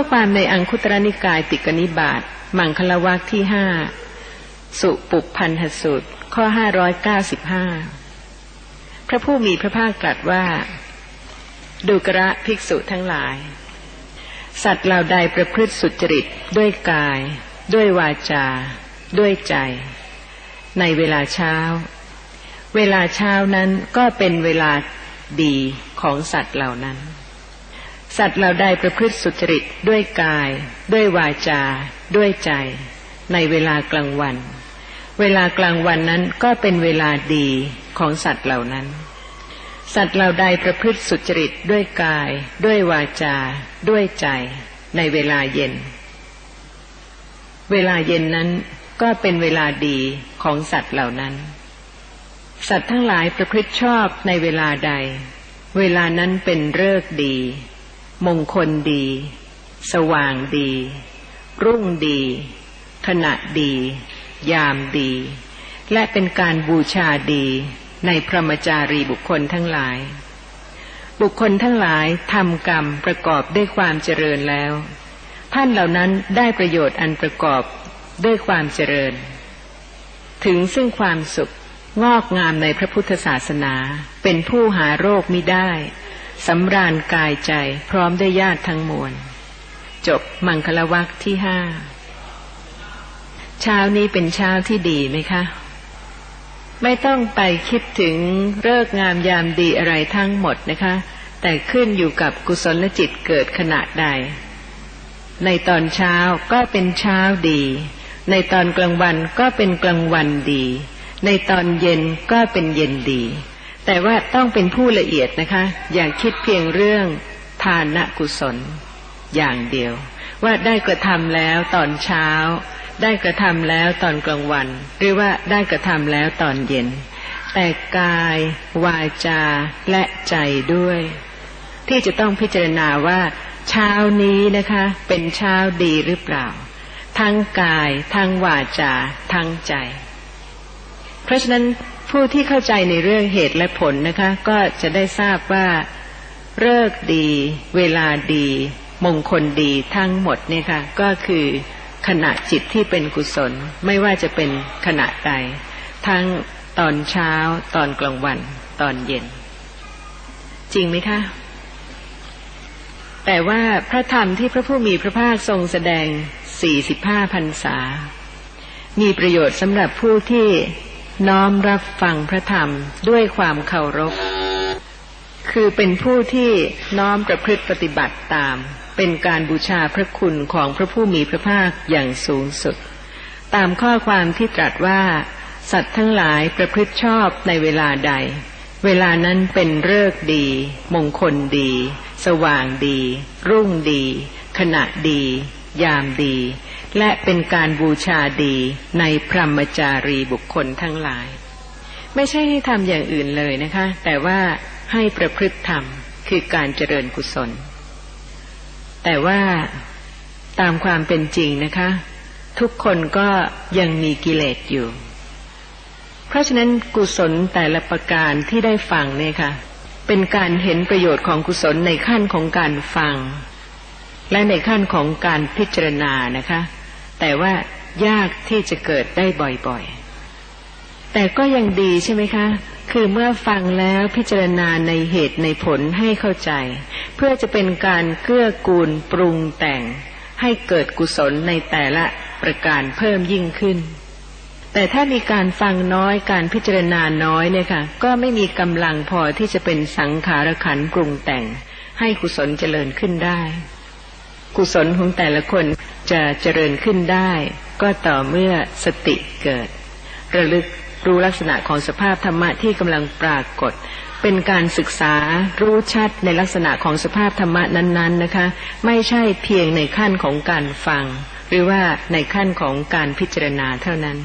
อความในอังคุตรนิกายติกนิบาตมังคลวักที่ห้าสุปุพันธสุตข้อห้าร้อยเก้าสิบห้าพระผู้มีพระภาคตรัสว่า ดูกระภิกษุทั้งหลาย สัตว์เหล่าใดประพฤติสุจริตด้วยกาย ด้วยวาจา ด้วยใจ ในเวลาเช้า เวลาเช้านั้นก็เป็นเวลาดีของสัตว์เหล่านั้น สัตว์เหล่าใดประพฤติสุจริตด้วยกาย ด้วยวาจา ด้วยใจ ในเวลากลางวัน เวลากลางวันนั้นก็เป็นเวลาดีของสัตว์เหล่านั้น สัตว์เหล่าใดประพฤติสุจริตด้วยกาย ด้วยวาจา ด้วยใจ ในเวลาเย็น เวลาเย็นนั้นก็เป็นเวลาดีของสัตว์เหล่านั้น สัตว์ทั้งหลายประพฤติชอบในเวลาใด เวลานั้นเป็นเลิกดี มงคลดี สว่างดี รุ่งดี ขณะดี ยามดี และเป็นการบูชาดีในพระมจารีบุคคลทั้งหลาย บุคคลทั้งหลายทำกรรมประกอบด้วยความเจริญแล้ว ท่านเหล่านั้นได้ประโยชน์อันประกอบด้วยความเจริญ ถึงซึ่งความสุขงอกงามในพระพุทธศาสนาเป็นผู้หาโรคมิได้ สำราญกายใจพร้อมด้วยญาติทั้งมวล จบมังคลวักที่ห้าเช้านี้เป็นเช้าที่ดีไหมคะ ไม่ต้องไปคิดถึงเลิกงามยามดีอะไรทั้งหมดนะคะ แต่ขึ้นอยู่กับกุศลจิตเกิดขณะใด ในตอนเช้าก็เป็นเช้าดี ในตอนกลางวันก็เป็นกลางวันดี ในตอนเย็นก็เป็นเย็นดี แต่ว่าต้องเป็นผู้ละเอียดนะคะ อย่าคิดเพียงเรื่องทานกุศลอย่างเดียว ว่าได้กระทำแล้วตอนเช้า ได้กระทำแล้วตอนกลางวัน หรือว่าได้กระทำแล้วตอนเย็น แต่กาย วาจาและใจด้วย ที่จะต้องพิจารณาว่าเช้านี้นะคะ เป็นเช้าดีหรือเปล่า ทั้งกาย ทั้งวาจา ทั้งใจ เพราะฉะนั้น ผู้ที่เข้าใจในเรื่องเหตุและผลนะคะ ก็จะได้ทราบว่าเลิกดี เวลาดี มงคลดีทั้งหมดเนี่ยค่ะ ก็คือขณะจิตที่เป็นกุศล ไม่ว่าจะเป็นขณะใด ทั้งตอนเช้า ตอนกลางวัน ตอนเย็น จริงไหมคะ แต่ว่าพระธรรมที่พระผู้มีพระภาคทรงแสดงสี่สิบห้าพรรษา มีประโยชน์สำหรับผู้ที่ น้อมรับฟังพระธรรมด้วยความเคารพ คือเป็นผู้ที่น้อมประพฤติปฏิบัติตาม เป็นการบูชาพระคุณของพระผู้มีพระภาคอย่างสูงสุด ตามข้อความที่ตรัสว่า สัตว์ทั้งหลายประพฤติชอบในเวลาใด เวลานั้นเป็นเลิกดี มงคลดี สว่างดี รุ่งดี ขณะดี ยามดี และเป็นการบูชาดีในพรหมจารีบุคคลทั้งหลาย ไม่ใช่ให้ทำอย่างอื่นเลยนะคะ แต่ว่าให้ประพฤติธรรมคือการเจริญกุศล แต่ว่าตามความเป็นจริงนะคะ ทุกคนก็ยังมีกิเลสอยู่ เพราะฉะนั้นกุศลแต่ละประการที่ได้ฟังเนี่ยค่ะ เป็นการเห็นประโยชน์ของกุศลในขั้นของการฟัง และในขั้นของการพิจารณานะคะ แต่ว่ายากที่จะเกิดได้บ่อยๆ แต่ก็ยังดีใช่ไหมคะ คือเมื่อฟังแล้วพิจารณาในเหตุในผลให้เข้าใจ เพื่อจะเป็นการเกื้อกูลปรุงแต่ง ให้เกิดกุศลในแต่ละประการเพิ่มยิ่งขึ้น แต่ถ้ามีการฟังน้อยการพิจารณาน้อยเนี่ยค่ะ ก็ไม่มีกำลังพอที่จะเป็นสังขารขันปรุงแต่ง ให้กุศลเจริญขึ้นได้ กุศลของแต่ละคนจะเจริญขึ้นได้ ก็ต่อเมื่อสติเกิด ระลึกรู้ลักษณะของสภาพธรรมะที่กำลังปรากฏ เป็นการศึกษารู้ชัดในลักษณะของสภาพธรรมะนั้นๆนะคะ ไม่ใช่เพียงในขั้นของการฟัง หรือว่าในขั้นของการพิจารณาเท่านั้น